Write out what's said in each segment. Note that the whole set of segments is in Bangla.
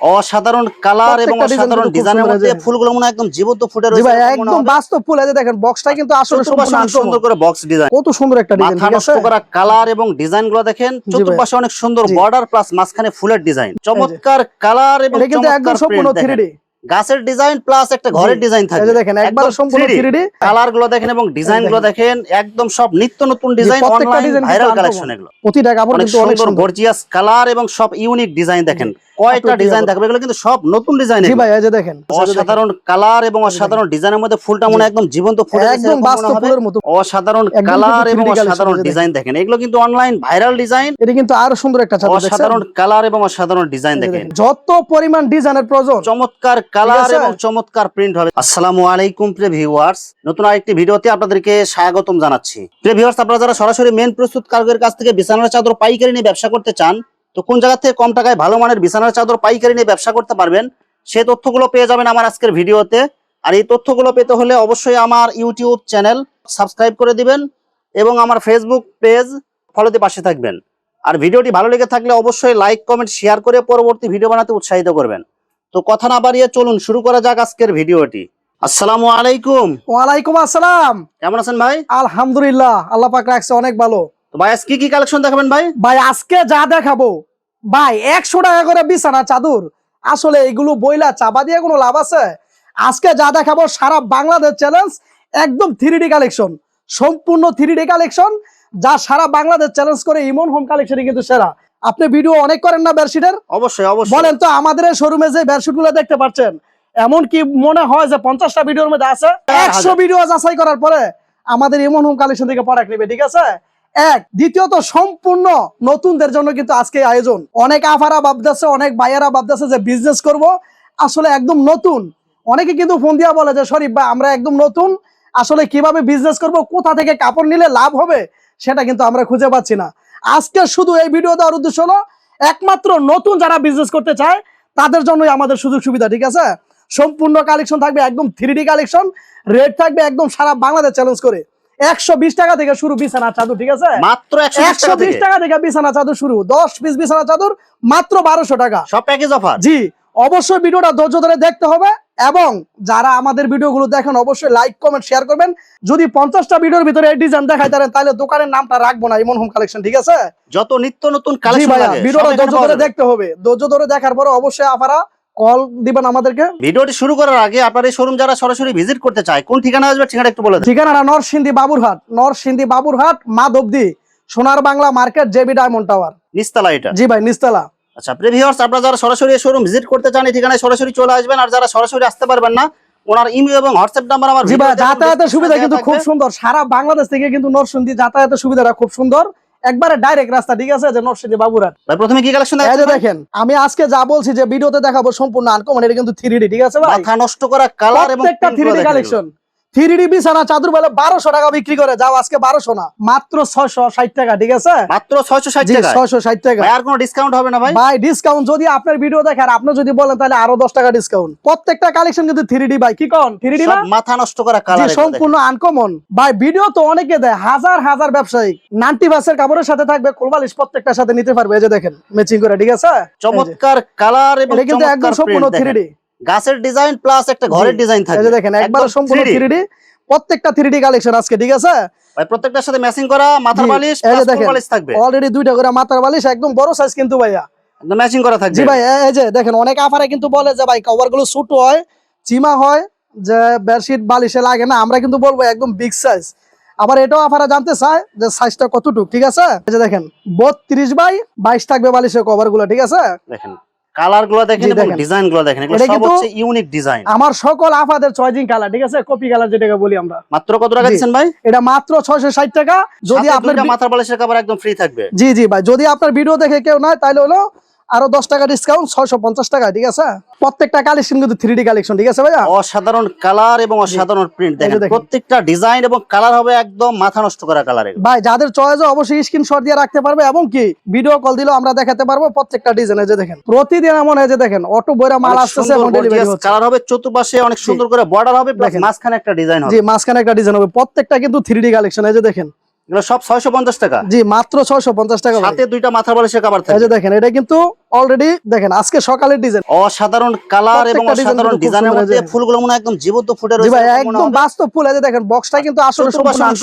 অসাধারণ কালার এবং অসাধারণ ডিজাইনের মধ্যে ফুলগুলো মনে একদম জীবন্ত ফুটে রয়েছে ভাই একদম বাস্তব ফুল যে দেখেন বক্সটা কিন্তু আসলে সুন্দর করে বক্স ডিজাইন কত সুন্দর একটা ডিজাইন মাথা নষ্ট করা কালার এবং ডিজাইনগুলো দেখেন চতুর্পাশে অনেক সুন্দর। বর্ডার প্লাস মাঝখানে ফুলের ডিজাইন চমৎকার কালার এবং কিন্তু একদম সম্পূর্ণ print থ্রি দেখেন। ডি গাছের ডিজাইন প্লাস একটা ঘরের ডিজাইন যে দেখেন একবার সম্পূর্ণ থ্রি ডি কালারগুলো দেখেন এবং ডিজাইনগুলো দেখেন। একদম সব নিত্য নতুন ডিজাইন অনলাইন ভাইরাল কালেকশন এগুলো। প্রতিটা কাপড় কিন্তু অনেক সুন্দর গর্জিয়াস কালার এবং সব ইউনিক ডিজাইন দেখেন। কয়টা ডিজাইন থাকবে এগুলো কিন্তু সব নতুন ডিজাইন জি ভাই এই যে দেখেন অসাধারণ কালার এবং অসাধারণ ডিজাইনের মধ্যে ফুলটা মনে একদম জীবন্ত গেছে একদম বাস্তব ফুলের মতো। অসাধারণ কালার এবং 3D অসাধারণ ডিজাইন দেখেন। এগুলো কিন্তু অনলাইন ভাইরাল ডিজাইন এটা কিন্তু আরও সুন্দর একটা চাদর দেখছেন? অসাধারণ কালার এবং অসাধারণ ডিজাইন দেখেন। যত পরিমাণ ডিজাইনের প্রয়োজন। চমৎকার কালার এবং চমৎকার প্রিন্ট হবে। আসসালামু আলাইকুম প্রিয় ভিউয়ার্স নতুন আরেকটি ভিডিওতে আপনাদেরকে স্বাগতম জানাচ্ছি। প্রিয় ভিউয়ার্স আপনারা যারা সরাসরি মেন প্রস্তুত কারকের কাছ থেকে বিছানার চাদর পাইকারি নিয়ে ব্যবসা করতে চান তো কোন জায়গা থেকে কম টাকায় ভালো মানের বিছানার চাদর পাইকারি নিয়ে ব্যবসা করতে পারবেন সে তথ্যগুলো পেয়ে যাবেন আমার আজকের ভিডিওতে। আর এই তথ্যগুলো পেতে হলে অবশ্যই আমার ইউটিউব চ্যানেল সাবস্ক্রাইব করে দিবেন এবং আমার ফেসবুক পেজ ফলোতে পাশে থাকবেন। আর ভিডিওটি ভালো লেগে থাকলে অবশ্যই লাইক কমেন্ট শেয়ার করে পরবর্তী ভিডিও বানাতে উৎসাহিত করবেন। তো কথা না বাড়িয়ে চলুন শুরু করা যাক আজকের ভিডিওটি। আসসালামু আলাইকুম। ওয়ালাইকুম আসসালাম। কেমন আছেন ভাই? আলহামদুলিল্লাহ আল্লাহ পাক রাখছে অনেক ভালো। তো ভাই কি কালেকশন দেখাবেন ভাই? ভাই আজকে যা দেখাবো ভাই একশো টাকা করে বিছানা চাদর। আসলে এগুলো বইলা চাপা দিয়ে কোনো লাভ আছে? আজকে যা দেখাবো সারা বাংলাদেশ চ্যালেঞ্জ একদম থ্রি কালেকশন সম্পূর্ণ থ্রি কালেকশন যা সারা বাংলাদেশ চ্যালেঞ্জ করে ইমন হোম কালেকশনই কিন্তু সেরা। আপনি ভিডিও অনেক করেন না বেডশিটের অবশ্যই অবশ্যই। বলেন তো আমাদের শোরুমে যে বেডশিটগুলো দেখতে পাচ্ছেন এমন কি মনে হয় যে পঞ্চাশটা ভিডিওর মধ্যে আছে? একশো ভিডিও যাচাই করার পরে আমাদের এমন হোম কালেকশন থেকে প্রোডাক্ট নেবে ঠিক আছে? এক, দ্বিতীয়ত সম্পূর্ণ নতুনদের জন্য কিন্তু আজকে আয়োজন। অনেক আফারা ভাবতেছে, অনেক বাইয়ারা ভাবতেছে যে বিজনেস করব। আসলে একদম নতুন। অনেকে কিন্তু ফোন দিয়া বলে যে, শরীফ ভাই, আমরা একদম নতুন। আসলে কীভাবে বিজনেস করব, কোথা থেকে কাপড় নিলে লাভ হবে, সেটা কিন্তু আমরা খুঁজে পাচ্ছি না। আজকে শুধু এই ভিডিও দেওয়ার উদ্দেশ্য হলো, একমাত্র নতুন যারা বিজনেস করতে চায়, তাদের জন্যই আমাদের সুযোগ সুবিধা, ঠিক আছে? সম্পূর্ণ কালেকশন থাকবে, একদম থ্রি কালেকশন রেট থাকবে, একদম সারা বাংলাদেশ চ্যালেঞ্জ করে। একশো বিশ টাকা থেকে শুরু বিছানা চাদর ঠিক আছে? মাত্র একশো বিশ টাকা থেকে? বিছানা চাদর শুরু। দশ পিস বিছানা চাদর মাত্র বারোশো টাকা। সব প্যাকেজ অফার জি অবশ্যই ভিডিওটা ধৈর্য ধরে দেখতে হবে এবং যারা আমাদের ভিডিওগুলো দেখেন অবশ্যই লাইক কমেন্ট শেয়ার করবেন। যদি পঞ্চাশটা ভিডিওর ভিতরে এই ডিজাইন দেখাই তারেন তাহলে দোকানের নামটা রাখব না ইমন হোম কালেকশন ঠিক আছে? যত নিত্য নতুন কালেকশন ভিডিওটা ধৈর্য ধরে দেখতে হবে। ধৈর্য ধরে দেখার পরে অবশ্যই আপনারা কল দিবেন আমাদেরকে? ভিডিওটি শুরু করার আগে আপনার এই শোরুম যারা সরাসরি ভিজিট করতে চায় কোন ঠিকানা আসবে ঠিকানা একটু বলে দেন। ঠিকানাটা Narsingdi Baburhat Narsingdi Baburhat Madhabdi Sonar Bangla market JB diamond tower. নিস্তালা এটা? জি ভাই নিস্তালা। আচ্ছা প্রিভিউয়ার্স আপনারা যারা সরাসরি শোরুম ভিজিট করতে চান এই ঠিকানায় সরাসরি চলে আসবেন আর যারা সরাসরি আসতে পারবেন না ওনার ইমেল এবং হোয়াটসঅ্যাপ নাম্বার আমার যাতায়াতের সুবিধা কিন্তু খুব সুন্দর। সারা বাংলাদেশ থেকে কিন্তু নরসিংদী যাতায়াতের সুবিধাটা খুব সুন্দর। একবারে ডাইরেক্ট রাস্তা ঠিক আছে? যে নরসিংদী বাবুরা ভাই প্রথমে কি কালেকশন এই যে দেখেন আমি আজকে যা বলছি যে ভিডিওতে দেখাবো সম্পূর্ণ আনকমন এটা কিন্তু থ্রি ডি ঠিক আছে ভাই? মাথা নষ্ট করা কালার এবং প্রত্যেকটা print three D collection three বিছানা চাদর বেলা বারোশো টাকা বিক্রি করে। যাও আজকে বারোশো না মাত্র ছয়শো ষাট টাকা ঠিক আছে? মাত্র 660 জি ছয়শো ষাট টাকা। আর কোনো ডিসকাউন্ট হবে না ভাই? ভাই ডিসকাউন্ট যদি আপনার ভিডিও আপনি যদি বলেন তাহলে আরও দশ টাকা ডিসকাউন্ট প্রত্যেকটা কালেকশন কিন্তু থ্রি ডি ভাই কি কন? থ্রি ডি মাথা নষ্ট করা কালার সম্পূর্ণ আনকমন ভাই ভিডিও তো অনেকে দেয় হাজার হাজার ব্যবসায়িক। নাইনটি বাসের কাপড়ের সাথে থাকবে কোলবালিশ প্রত্যেকটার সাথে নিতে পারবে এই যে দেখেন ম্যাচিং করে ঠিক আছে? চমৎকার কালার এবং কিন্তু একদম সম্পূর্ণ থ্রি ডি গাছের ডিজাইন প্লাস একটা ঘরের ডিজাইন থাকবে। দেখেন একবার সম্পূর্ণ 3D থ্রি ডি প্রত্যেকটা থ্রি ডি কালেকশন আজকে ঠিক আছে? ভাই প্রত্যেকটার সাথে ম্যাচিং করা মাথার বালিশ প্লাস। বালিশ থাকবে। অলরেডি দুইটা করে মাথার বালিশ একদম বড় সাইজ কিন্তু ভাইয়া। ম্যাচিং করা থাকবে। জি ভাই এই- যে দেখেন অনেক আফারে কিন্তু বলে যে ভাই কভারগুলো ছোট হয় চিমা হয় যে বেডশিট বালিশে লাগে না আমরা কিন্তু বলব একদম বিগ সাইজ আবার এটাও আফারা জানতে চায় যে সাইজটা কতটুক ঠিক আছে? এই যে দেখেন বত্রিশ বাই বাইশ থাকবে বালিশের কভারগুলো ঠিক আছে? দেখেন। কালারগুলো দেখেন এবং ডিজাইনগুলো দেখেন এগুলো সব হচ্ছে ইউনিক ডিজাইন আমার সকল আফাদের চয়েজিং কালার ঠিক আছে? কপি কালার যেটাকে বলি আমরা। মাত্র কত টাকা দিচ্ছেন ভাই? এটা মাত্র ছয়শো ষাট টাকা। যদি আপনার মাথার বালিশের কভার একদম ফ্রি থাকবে। জি জি ভাই যদি আপনার ভিডিও দেখে কেউ নয় তাহলে হলো আরও দশ টাকা ডিসকাউন্ট ছয়শো পঞ্চাশ টাকা ঠিক আছে? প্রত্যেকটা কালেকশন কিন্তু থ্রি ডি কালেকশন ঠিক আছে ভাইয়া? অসাধারণ কালার এবং অসাধারণ প্রিন্ট দেখেন প্রত্যেকটা ডিজাইন এবং কালার হবে একদম মাথা নষ্ট করা কালার ভাই যাদের চয়েস অবশ্যই স্ক্রিনশট দিয়ে রাখতে পারবে এবং কি ভিডিও কল দিলেও আমরা দেখাতে পারব প্রত্যেকটা ডিজাইন যে দেখেন। প্রতিদিন এমন যে দেখেন অটো বইরা মাল আসতেছে এবং ডেলিভারি হচ্ছে। কালার হবে চতুর্পাশে অনেক সুন্দর করে বর্ডার হবে প্লাস মাঝখানে একটা ডিজাইন জি মাঝখানে একটা ডিজাইন হবে। প্রত্যেকটা কিন্তু থ্রি ডি কালেকশন এই যে দেখেন। এগুলো সব ছয়শো পঞ্চাশ টাকা। জি মাত্র ছয়শো পঞ্চাশ টাকা ভাই। সাথে দুইটা মাথার বালিশের কভার এই থাকবে। যে দেখেন এটা কিন্তু অলরেডি দেখেন আজকে সকালের ডিজাইন অসাধারণ কালার এবং অসাধারণ ডিজাইনের মধ্যে ফুলগুলো মনে একদম জীবন্ত ফুটে রয়েছে ভাই একদম বাস্তব ফুল এই দেখেন বক্সটা কিন্তু আসলে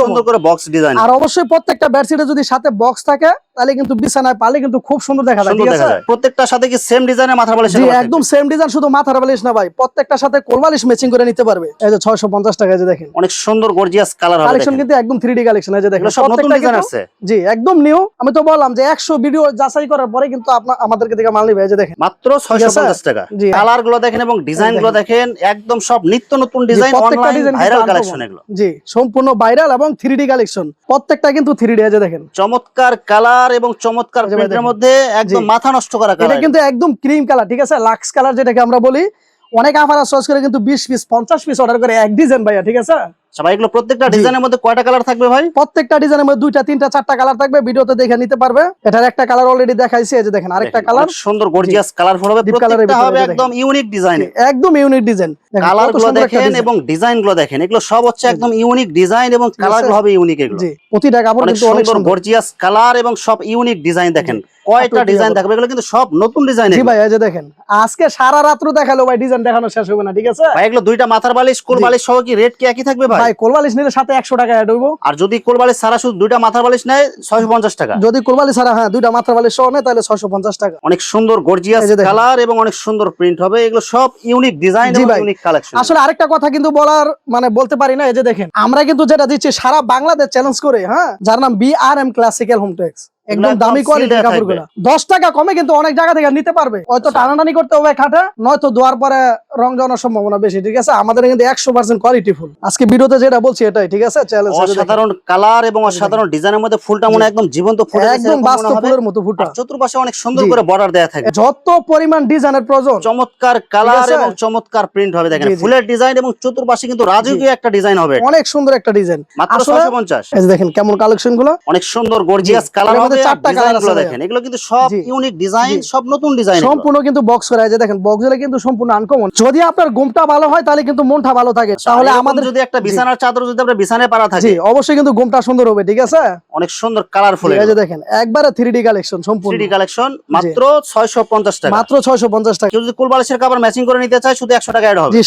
সুন্দর করে বক্স ডিজাইন আর অবশ্যই প্রত্যেকটা বেডশিটে যদি সাথে বক্স থাকে তাহলে কিন্তু বিছানায় পালে কিন্তু খুব সুন্দর দেখা যায় ঠিক আছে? প্রত্যেকটার সাথে কি সেম ডিজাইনের মাথা বালিশ একদম সেম ডিজাইন শুধু মাথার বালিশ না ভাই প্রত্যেকটার সাথে কোলবালিশ ম্যাচিং করে নিতে পারবে। এই যে 650 টাকা এই যে দেখেন। অনেক সুন্দর গর্জিয়াস কালার হবে কালেকশন কিন্তু একদম 3D কালেকশন এই যে দেখেন। সব নতুন ডিজাইন আছে। জি একদম নিউ আমি তো বললাম যে 100 ভিডিও যাচাই করার পরে কিন্তু আপনার আমাদেরকে থেকে মাল নিবে যে দেখেন। মাত্র 650 টাকা। কালারগুলো দেখেন এবং ডিজাইনগুলো দেখেন। একদম সব নিত্য নতুন ডিজাইন প্রত্যেকটা ভাইরাল কালেকশন এগুলো। জি সম্পূর্ণ ভাইরাল এবং 3D কালেকশন প্রত্যেকটা কিন্তু 3D এই যে দেখেন। চমৎকার কালার এবং চমৎকার প্রিন্টের মধ্যে একদম মাথা নষ্ট করা এটা কালার কিন্তু একদম ক্রিম কালার ঠিক আছে? লাক্স কালার যেটাকে আমরা বলি। অনেক আফার চয়েস করে কিন্তু 20 পিস 50 পিস অর্ডার করে এক ডিজাইন ভাইয়া ঠিক আছে? সবাই এগুলো প্রত্যেকটা ডিজাইনের মধ্যে কয়টা কালার থাকবে ভাই? প্রত্যেকটা ডিজাইনের মধ্যে দুইটা তিনটা চারটা কালার থাকবে ভিডিওতে দেখে নিতে পারবে। এটার একটা কালার অলরেডি দেখাইছি এই যে দেখেন আরেকটা কালার সুন্দর গর্জিয়াস কালারফুল হবে প্রত্যেকটা হবে একদম ইউনিক ডিজাইন একদম ইউনিক ডিজাইন কালারগুলো দেখেন এবং ডিজাইনগুলো দেখেন এগুলো সব হচ্ছে একদম ইউনিক ডিজাইন এবং কালার? গুলো হবে ইউনিক এগুলো। জি প্রতিটা কাপড় কিন্তু অনেক সুন্দর গর্জিয়াস কালার এবং সব ইউনিক ডিজাইন দেখেন। কয়টা ডিজাইন থাকবে এগুলো কিন্তু সব নতুন ডিজাইন জি ভাই এই যে দেখেন আজকে সারা রাত্র দেখাল ভাই ডিজাইন দেখানো শেষ হবে না ঠিক আছে? ভাই এগুলো দুইটা মাথার বালিশ কোল বালিশ সহ কি রেট কি একই থাকবে ভাই? ভাই কোলবালিশ নিলে সাথে একশো টাকা অ্যাড হইব। আর যদি কোল বালিশ ছাড়া শুধু দুইটা মাথার বালিশ নেয় ছয়শো পঞ্চাশ টাকা। যদি কোলবালিশ ছাড়া হ্যাঁ দুইটা মাত্রা বালিশ সহ নেয় তাহলে ছয়শো পঞ্চাশ টাকা। অনেক সুন্দর গর্জিয়াস কালার এবং অনেক সুন্দর প্রিন্ট হবে। এগুলো সব ইউনিক ডিজাইন এবং। ইউনিক কালেকশন আসলে আরেকটা কথা কিন্তু বলার মানে বলতে পারি না এই যে দেখেন আমরা কিন্তু যেটা দিচ্ছি সারা বাংলাদেশ চ্যালেঞ্জ করে হ্যাঁ? যার নাম B R M classical home tex একদম দামি কোয়ালিটির কাপড়গুলো। দশ টাকা কমে কিন্তু অনেক জায়গা থেকে নিতে পারবে। হয়তো টানাটানি করতে হবে খাটে নয়তো দোয়ার পরে রং যাওয়ার সম্ভাবনা বেশি ঠিক আছে? আমাদের কিন্তু একশো পার্সেন্ট কোয়ালিটি ফুল। আজকে ভিডিওতে যেটা বলছি এটাই ঠিক আছে? চ্যালেঞ্জ অসাধারণ কালার এবং অসাধারণ ডিজাইনের মধ্যে ফুলটা মনে একদম জীবন্ত ফুল একদম বাস্তব ফুলের মতো ফুটা চতুর্পাশে অনেক সুন্দর করে বর্ডার দেয়া থাকে। যত পরিমাণ ডিজাইনের প্রয়োজন। চমৎকার কালার এবং চমৎকার প্রিন্ট হবে দেখেন। ফুলের ডিজাইন এবং চতুর্পাশে কিন্তু রাজকীয় একটা ডিজাইন হবে অনেক সুন্দর একটা ডিজাইন মাত্র এই দেখেন কেমন কালেকশনগুলো। অনেক সুন্দর গর্জিয়াস কালার হবে। চারটা ডিজাইন আছে দেখেন এগুলো কিন্তু সব ইউনিক ডিজাইন সব নতুন ডিজাইন সম্পূর্ণ কিন্তু বক্স করা এই দেখেন বক্স কিন্তু সম্পূর্ণ আনকমন যদি আপনার ঘুমটা ভালো হয় তাহলে কিন্তু মনটা ভালো থাকে। তাহলে আমাদের যদি একটা বিছানার চাদর যদি আমরা বিছানায় পারা থাকে। অবশ্যই কিন্তু ঘুমটা সুন্দর হবে ঠিক আছে? অনেক সুন্দর কালারফুল এই যে দেখেন একবারে থ্রি কালেকশন সম্পূর্ণ। থ্রি কালেকশন মাত্র ছয়শো পঞ্চাশ টাকা। মাত্র ছয়শো পঞ্চাশ টাকা। যদি কুল বালিশের ম্যাচিং করে নিতে চায় শুধু টাকা হবে। জি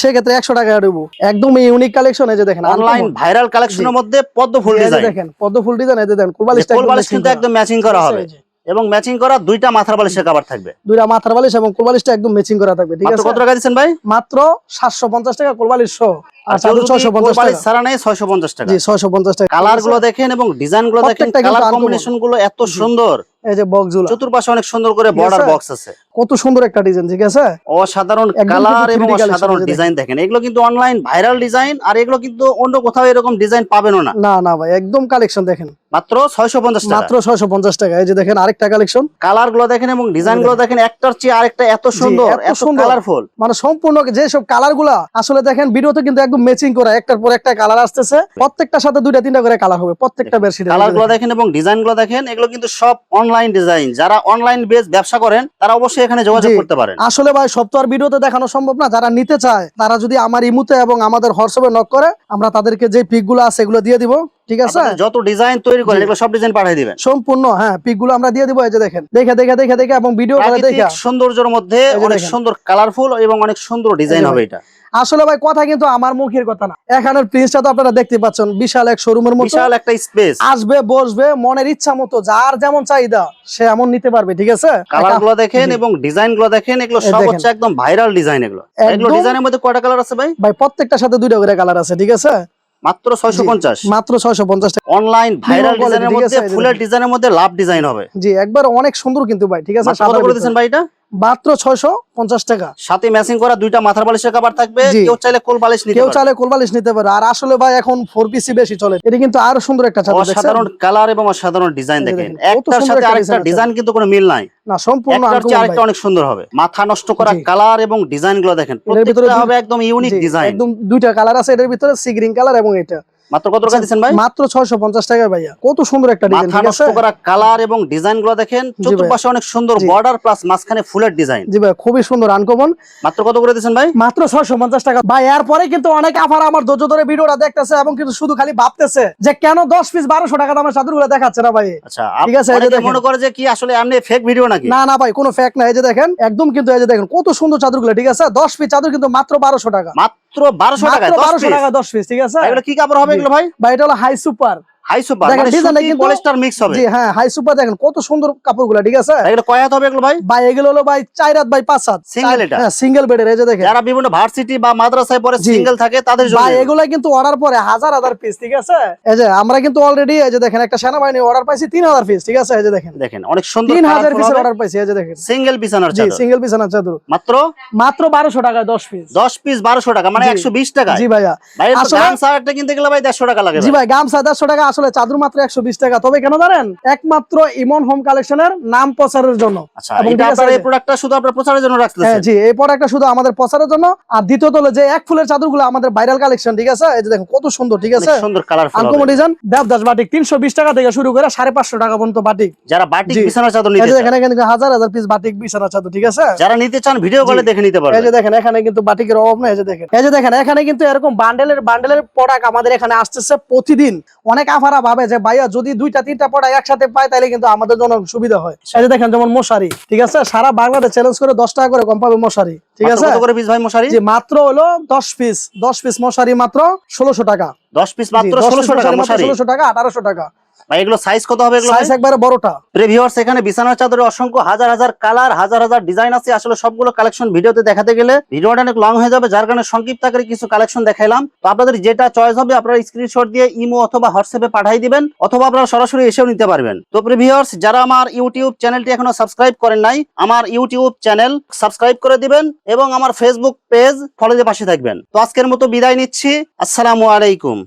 একদম ইউনিক কালেকশন এই যে দেখেন অনলাইন uncommon। ভাইরাল কালেকশনের মধ্যে পদ্ম ফুল ডিজাইন দেখেন পদ্ম ফুল ডিজাইন এই যে দেখেন কুরবালিশটা কোল কিন্তু একদম ম্যাচিং করা হবে। এবং ম্যাচিং করা দুইটা মাথার বালিশের থাকবে। দুইটা মাথার বালিশ এবং একদম ম্যাচিং করা থাকবে ঠিক আছে? কত টাকা দিচ্ছেন ভাই? মাত্র সাতশো পঞ্চাশ টাকা কুরবালিশ সহ। আর আর কেউ চাদর যদি ছয়শো কোল পঞ্চাশ বালিশ টাকা। নেয় ছয়শো পঞ্চাশ টাকা। জি ছয়শো পঞ্চাশ টাকা। কালারগুলো দেখেন এবং ডিজাইনগুলো দেখেন কালার কম্বিনেশনগুলো এত সুন্দর। এই যে বক্সগুলো। চতুর্পাশে অনেক সুন্দর করে বর্ডার বক্স আছে। কত সুন্দর একটা ডিজাইন ঠিক আছে? অসাধারণ কালার এবং অসাধারণ ডিজাইন দেখেন। এগুলো কিন্তু অনলাইন ভাইরাল ডিজাইন আর এগুলো কিন্তু অন্য কোথাও এরকম ডিজাইন পাবেনও না। না না ভাই একদম কালেকশন দেখেন। মাত্র ছয়শো পঞ্চাশ টাকা। মাত্র ছয়শো পঞ্চাশ টাকা। এই যে দেখেন আরেকটা কালেকশন কালারগুলো দেখেন এবং ডিজাইনগুলো দেখেন একটার চেয়ে আরেকটা এত সুন্দর এত সুন্দর। কালারফুল মানে সম্পূর্ণ যেসব কালারগুলা আসলে দেখেন ভিডিওতে কিন্তু একদম ম্যাচিং করা একটার পর একটা কালার আসতেছে। প্রত্যেকটার সাথে দুইটা তিনটা করে কালার হবে প্রত্যেকটা বেডশিট কালারগুলো দেখেন। এবং ডিজাইনগুলো দেখেন এগুলো কিন্তু সব অনলাইন ডিজাইন যারা অনলাইন বেস ব্যবসা করেন তারা অবশ্যই এখানে যোগাযোগ করতে পারেন। আসলে ভাই সব তো আর ভিডিওতে দেখানো সম্ভব না। যারা নিতে চায় তারা যদি আমার ইমুতে এবং আমাদের হোয়াটসঅ্যাপে নক করে আমরা তাদেরকে যে পিকগুলো আছে এগুলো দিয়ে দিব। ঠিক আছে? যত ডিজাইন তৈরি করেন এগুলো সব ডিজাইন পাঠিয়ে দিবেন। সম্পূর্ণ হ্যাঁ পিকগুলো আমরা দিয়ে দিব। এই যে দেখেন দেখে দেখে দেখে দেখে এবং ভিডিও করে দেখে। সৌন্দর্যের মধ্যে অনেক সুন্দর কালারফুল এবং অনেক সুন্দর ডিজাইন হবে এটা। আসলে ভাই কথা কিন্তু আমার মুখের কথা না। এখানের প্রিন্সটা তো আপনারা দেখতে পাচ্ছেন বিশাল এক শোরুমের মতো। বিশাল একটা স্পেস আসবে বসবে মনের ইচ্ছা মতো যার যেমন চাহিদা সে এমন নিতে পারবে ঠিক আছে? কালারগুলো দেখেন এবং ডিজাইনগুলো দেখেন এগুলো সব হচ্ছে একদম ভাইরাল ডিজাইন এগুলো। এগুলো ডিজাইনের মধ্যে কয়টা কালার আছে ভাই? ভাই প্রত্যেকটার সাথে দুইটা করে কালার আছে ঠিক আছে? মাত্র ছয়শো জি। পঞ্চাশ। মাত্র ছয়শো পঞ্চাশ টাকা। অনলাইন ভাইরাল ডিজাইনের মধ্যে ফুলের ডিজাইনের মধ্যে লাভ ডিজাইন হবে। জি একবার অনেক সুন্দর কিন্তু ভাই ঠিক আছে? কত করে। দিচ্ছেন ভাই এটা? মাত্র ছয়শো পঞ্চাশ টাকা। সাথে ম্যাচিং করা দুইটা মাথার বালিশের কাবার থাকবে। কেউ চাইলে কোল বালিশ নিতে কেউ চাইলে কোলবালিশ নিতে পারে। আর আসলে ভাই এখন ফোর পিসি বেশি চলে। এটা কিন্তু আরও সুন্দর একটা চাদর? অসাধারণ কালার এবং অসাধারণ ডিজাইন দেখেন। একটার সাথে আরেকটা ডিজাইন কিন্তু কোনো মিল নাই। না সম্পূর্ণ আরেকটা অনেক সুন্দর হবে। মাথা নষ্ট করা কালার এবং ডিজাইনগুলো দেখেন। ভিতরে প্রত্যেকটা হবে একদম ইউনিক ডিজাইন একদম দুইটা কালার আছে। এটার ভিতরে সি গ্রিন কালার এবং এটা। মাত্র কত টাকা দিচ্ছেন ভাই? মাত্র ছয়শো পঞ্চাশ টাকা ভাইয়া। কত সুন্দর একটা ডিজাইন মাথা নষ্ট করা কালার এবং ডিজাইনগুলো দেখেন চতুর্পাশে অনেক সুন্দর বর্ডার প্লাস মাঝখানে ফুলের ডিজাইন জি ভাই খুবই সুন্দর আনকমন মাত্র কত করে দিচ্ছেন ভাই? মাত্র ছয়শো পঞ্চাশ টাকা। ভাই এরপরে কিন্তু অনেক আফার আমার ধৈর্য ধরে ভিডিওটা দেখতেছে এবং কিন্তু শুধু খালি ভাবতেছে যে কেন দশ পিস বারোশো টাকা দামের চাদরগুলো দেখাচ্ছে না ভাই? আচ্ছা ঠিক আছে, এই যে মনে করে যে কি আসলে এমনি ফেক ভিডিও নাকি? না না ভাই কোনো ফ্যাক না। এই যে দেখেন একদম কিন্তু এই যে দেখেন কত সুন্দর চাদরগুলো ঠিক আছে? দশ পিস চাদর কিন্তু মাত্র বারোশো টাকা। মাত্র বারোশো টাকা মাত্র বারোশো টাকা দশ পিস ঠিক আছে? এগুলো কি কাপড় হবে। এগুলো ভাই? ভাই এটা হলো হাই সুপার হাই সুপার মানে সুতি পলিস্টার মিক্স হবে। জি হ্যাঁ হাই সুপার দেখেন কত সুন্দর কাপড় ঠিক আছে? এগুলো কয় হাত হবে এগুলো ভাই? ভাই এগুলো হলো ভাই চার রাত ভাই পাঁচ হাত। Single এটা? হ্যাঁ সিঙ্গেল বেডের এই যে দেখেন। যারা বিভিন্ন ভার্সিটি বা মাদ্রাসায় পরে সিঙ্গেল থাকে তাদের জন্য ভাই এগুলা। কিন্তু অর্ডার পরে হাজার হাজার পিস ঠিক আছে? এই যে আমরা কিন্তু অলরেডি এই যে দেখেন একটা সেনাবাহিনী অর্ডার পাইছি তিন হাজার পিস ঠিক আছে? এই যে দেখেন। দেখেন অনেক সুন্দর তিন হাজার পিসের অর্ডার পাইছি এই যে দেখেন। সিঙ্গেল বিছানার জি সিঙ্গেল বিছানা চাদর। মাত্র? মাত্র বারোশো টাকায় দশ পিস দশ পিস বারোশো টাকা মানে। একশো বিশ টাকা জি ভাইয়া। ভাই গামছা একটা কিনতে গেলে ভাই দেড়শো টাকা লাগে জি ভাই। গামছা দেড়শো টাকা আসলে চাদর মাত্র একশো বিশ টাকা। তবে কেন জানেন? একমাত্র ইমন হোম কালেকশনের নাম প্রচারের জন্য। এবং এটা ঠিক আছে, আপনার এই এই যে- প্রোডাক্টটা শুধু আপনার প্রচারের জন্য রাখতেছেন? জি এই প্রোডাক্টটা শুধু আমাদের প্রচারের জন্য। আর দ্বিতীয়ত হলো যে এক ফুলের চাদরগুলো আমাদের ভাইরাল কালেকশন ঠিক আছে? এই যে দেখুন কত সুন্দর ঠিক আছে? সুন্দর colourful uncommon design Devdas batik তিনশো বিশ টাকা থেকে শুরু করে সাড়ে পাঁচশো টাকা পর্যন্ত বাটিক। যারা বাটিক। বিছানার চাদর নিতে দেখেন এখানে কিন্তু হাজার হাজার পিস বাটিক বিছানা চাদর ঠিক আছে? যারা নিতে চান ভিডিও কলে দেখে নিতে এই যে দেখেন এখানে কিন্তু বাটিকের অভাব নেই এই যে দেখেন। এই যে দেখেন এখানে কিন্তু এরকম বান্ডেলের বান্ডেলের প্রোডাক্ট আমাদের এখানে আসতেছে প্রতিদিন। অনেক আফারা ভাবে যে ভাইয়া যদি দুইটা তিনটা পড়া একসাথে পায় তাহলে কিন্তু আমাদের জন্য সুবিধা হয়। এই দেখেন যেমন মশারি ঠিক আছে? সারা বাংলাদেশ চ্যালেঞ্জ করে দশ টাকা করে কম পাবে মশারি ঠিক আছে? করে পিস ভাই মশারি? মাত্র হলো দশ পিস দশ পিস মশারি মাত্র ষোলোশো টাকা। দশ পিস মাত্র ষোলোশো টাকা 1600 টাকা আঠারোশো টাকা। ভাই এগুলো সাইজ কত হবে এগুলো সাইজ একবারে বড়টা। প্রিভিউয়ার্স এখানে বিছানার চাদরে অসংখ্য হাজার হাজার কালার হাজার হাজার ডিজাইন আছে। আসলে সবগুলো কালেকশন ভিডিওতে দেখাতে গেলে ভিডিওটা অনেক লং হয়ে যাবে। যার কারণে সংক্ষিপ্ত আকারে কিছু কালেকশন দেখাইলাম। তো আপনাদের যেটা চয়েস হবে আপনারা স্ক্রিনশট দিয়ে ইমো অথবা হোয়াটসঅ্যাপে পাঠিয়ে দিবেন অথবা আপনারা সরাসরি এসেও নিতে পারবেন। তো প্রিভিউয়ার্স যারা আমার ইউটিউব চ্যানেলটি এখনও সাবস্ক্রাইব করেন নাই আমার ইউটিউব চ্যানেল সাবস্ক্রাইব করে দিবেন এবং আমার ফেসবুক পেজ ফলো দিয়ে পাশে থাকবেন। তো আজকের মতো বিদায় নিচ্ছি। আসসালামু আলাইকুম।